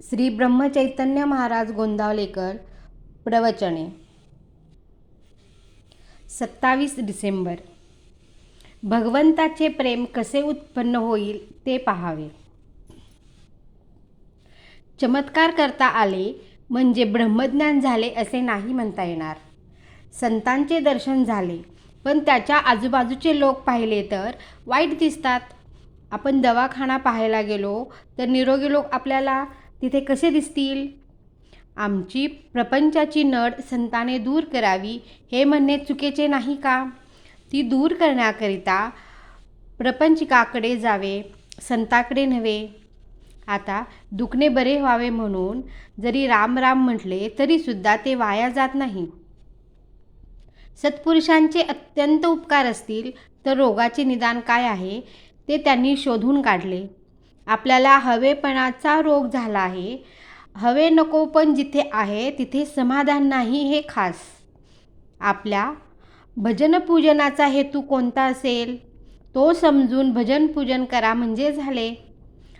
श्री ब्रह्मचैतन्य महाराज गोंदावलेकर प्रवचने. सत्तावीस डिसेंबर. भगवंताचे प्रेम कसे उत्पन्न होईल ते पाहावे. चमत्कार करता आले म्हणजे ब्रह्मज्ञान झाले असे नाही म्हणता येणार. संतांचे दर्शन झाले पण त्याच्या आजूबाजूचे लोक पाहिले तर वाईट दिसतात. आपण दवाखाना पाहायला गेलो तर निरोगी लोक आपल्याला तिथे कसे दिसतील? आमची प्रपंचाची नड संताने दूर करावी हे म्हणणे चुकीचे नाही का? ती दूर करण्याकरिता प्रपंचिकाकडे जावे संताकडे नव्हे. आता दुखणे बरे व्हावे म्हणून जरी राम राम म्हटले तरीसुद्धा ते वाया जात नाही. सत्पुरुषांचे अत्यंत उपकार असतील तर रोगाचे निदान काय आहे ते त्यांनी शोधून काढले. आपल्याला हवेपणाचा रोग झाला आहे. हवे नको पण जिथे आहे तिथे समाधान नाही हे खास. आपल्या भजनपूजनाचा हेतू कोणता असेल? तो समजून भजनपूजन करा म्हणजे झाले.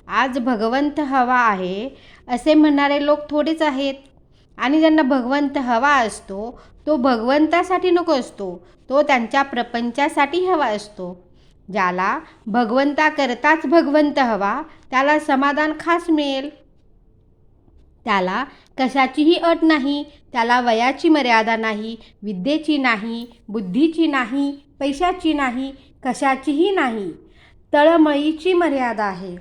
आज भगवंत हवा आहे असे म्हणणारे लोक थोडेच आहेत. आणि ज्यांना भगवंत हवा असतो तो भगवंतासाठी नको असतो. तो त्यांच्या प्रपंचासाठी हवा असतो. ज्याला भगवंताकरताच भगवंत हवा त्याला समाधान खास मिळेल. त्याला कशाचीही अट नाही त्याला वयाची मर्यादा नाही विद्येची नाही बुद्धीची नाही पैशाची नाही कशाचीही नाही. तळमळीची मर्यादा आहे.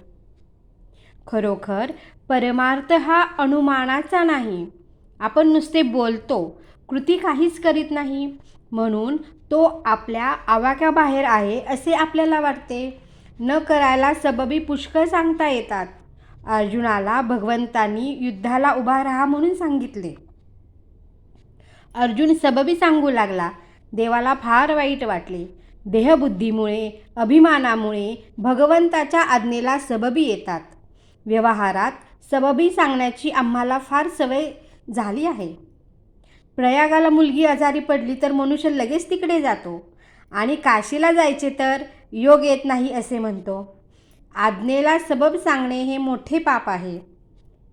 खरोखर परमार्थ हा अनुमानाचा नाही. आपण नुसते बोलतो कृती काहीच करीत नाही. म्हणून तो आपल्या आवाक्याबाहेर आहे असे आपल्याला वाटते. न करायला सबबी पुष्कळ सांगता येतात. अर्जुनाला भगवंतांनी युद्धाला उभा राहा म्हणून सांगितले. अर्जुन सबबी सांगू लागला. देवाला फार वाईट वाटले. देहबुद्धीमुळे अभिमानामुळे भगवंताच्या आज्ञेला सबबी येतात. व्यवहारात सबबी सांगण्याची आम्हाला फार सवय झाली आहे. प्रयागाला मुलगी आजारी पडली तर मनुष्य लगेच तिकडे जातो. आणि काशीला जायचे तर योग येत नाही असे म्हणतो. आज्ञेला सबब सांगणे हे मोठे पाप आहे.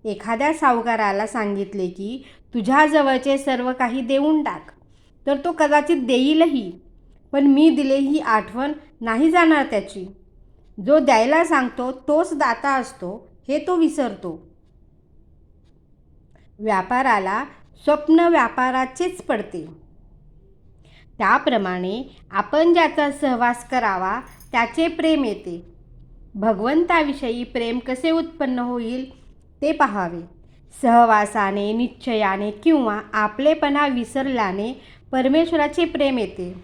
एखाद्या सावकाराला सांगितले की तुझ्याजवळचे सर्व काही देऊन टाक. तर तो कदाचित देईलही. पण मी दिले ही आठवण नाही जाणार त्याची. जो द्यायला सांगतो तोच दाता असतो हे तो विसरतो. व्यापाराला स्वप्न व्यापाराचेच पडते. त्याप्रमाणे आपण ज्याचा सहवास करावा त्याचे प्रेम येते. भगवंताविषयी प्रेम कसे उत्पन्न होईल ते पाहावे. सहवासाने निश्चयाने किंवा आपलेपणा विसरल्याने परमेश्वराचे प्रेम येते.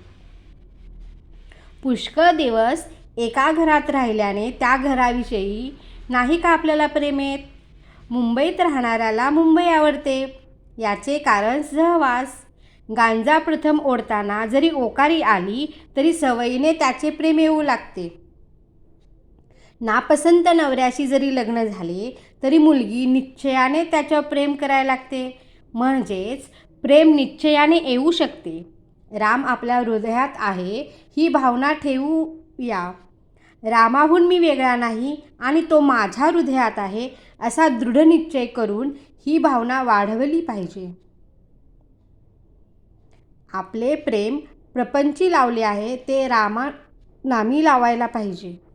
पुष्कळ दिवस एका घरात राहिल्याने त्या घराविषयी नाही का आपल्याला प्रेम येत? मुंबईत राहणाऱ्याला मुंबई आवडते. याचे कारण सहवास. गांजा प्रथम ओढताना जरी ओकारी आली तरी सवयीने त्याचे प्रेम येऊ लागते. नापसंत नवऱ्याशी जरी लग्न झाले तरी मुलगी निश्चयाने त्याच्यावर प्रेम करायला लागते. म्हणजेच प्रेम निश्चयाने येऊ शकते. राम आपल्या हृदयात आहे ही भावना ठेवूया रामाहून मी वेगळा नाही आणि तो माझ्या हृदयात आहे असा दृढ निश्चय करून ही भावना वाढवली पाहिजे. आपले प्रेम प्रपंची लावले आहे ते रामा नामी लावायला पाहिजे.